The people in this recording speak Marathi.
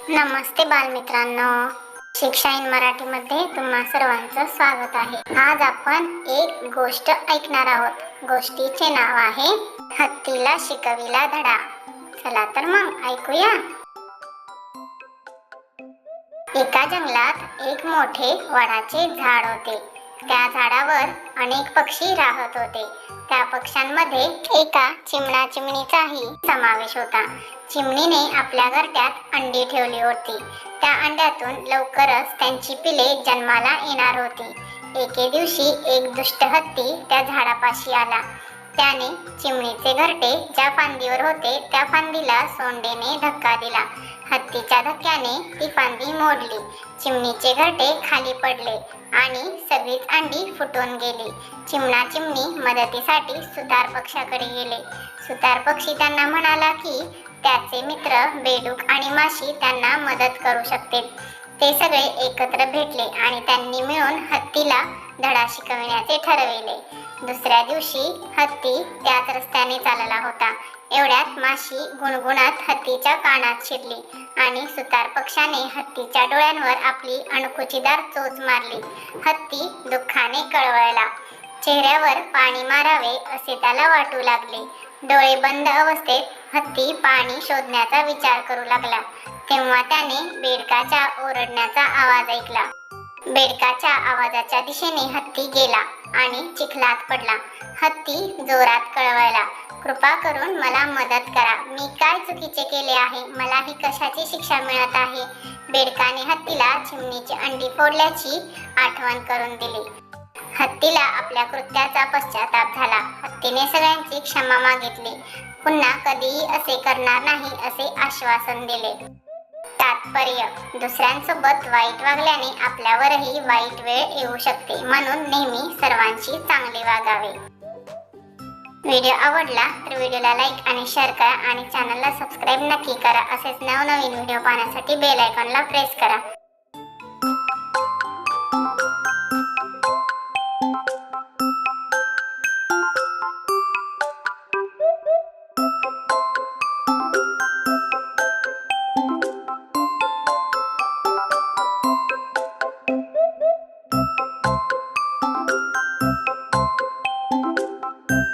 नमस्ते बालमित्रांनो. शिक्षा इन मराठीमध्ये तुम्हा सर्वांचं स्वागत आहे. आज आपण एक गोष्ट ऐकणार आहोत. गोष्टीचे नाव आहे हत्तीला शिकविला धडा. चला तर मग ऐकूया. एका जंगलात एक मोठे वडाचे झाड होते. त्या झाडावर अनेक पक्षी राहत होते. त्या पक्ष्यांमध्ये एका चिमणा चिमणीचाही समावेश होता. चिमणीने आपल्या घरट्यात अंडी ठेवली होती. त्या अंड्यातून लवकरच त्यांची पिले जन्माला येणार होती. एके दिवशी एक दुष्ट हत्ती त्या झाडापाशी आला. त्याने चिमणीचे घरटे ज्या फांदीवर होते त्या फांदीला सोंडेने धक्का दिला. हत्तीच्या धक्क्याने ती फांदी मोडली. चिमणीचे घरटे खाली पडले आणि सगळीच अंडी फुटून गेली. चिमणा चिमणी मदतीसाठी सुतार पक्षाकडे गेले. सुतार पक्षी त्यांना म्हणाला की त्याचे मित्र बेडूक आणि माशी त्यांना मदत करू शकते. ते सगळे एकत्र भेटले आणि त्यांनी मिळून हत्तीला धडा शिकविण्याचे ठरविले. दुसऱ्या दिवशी हत्ती त्याच रस्त्याने चालला होता. एवढ्यात माशी गुणगुणात हत्तीच्या कानात शिरली आणि सुतार पक्षाने हत्तीच्या डोळ्यांवर आपली अणकुचीदार चोच मारली. हत्ती दुःखाने कळवळला. चेहऱ्यावर पाणी मारावे असे त्याला वाटू लागले. डोळे बंद अवस्थेत हत्ती पाणी शोधण्याचा विचार करू लागला. तेव्हा त्याने बेडकाच्या ओरडण्याचा आवाज ऐकला. बेडकाच्या आवाजाच्या दिशेने हत्ती गेला आणि चिखलात पडला. हत्ती जोरात कळवळला कृपा करून मला मदत करा. मी काय चुकीचे केले आहे? मला ही कशाची शिक्षा मिळत आहे? बेडकाने हत्तीला चिमणीची अंडी फोडल्याची आठवण करून दिली. हत्तीला आपल्या कृत्याचा पश्चाताप झाला. हत्तीने सगळ्यांची क्षमा मागितली. पुन्हा कधीही असे करणार नाही असे आश्वासन दिले. तात्पर्य. दुसऱ्यांसोबत वाईट वागल्याने आपल्यावरही वाईट वेळ येऊ शकते म्हणून नेहमी सर्वांशी चांगले वागावे. व्हिडिओ आवडला तर व्हिडिओला लाईक आणि शेअर करा आणि चॅनलला सबस्क्राईब नक्की करा. असेच नवनवीन व्हिडिओ पाहण्यासाठी बेल आयकॉनला प्रेस करा.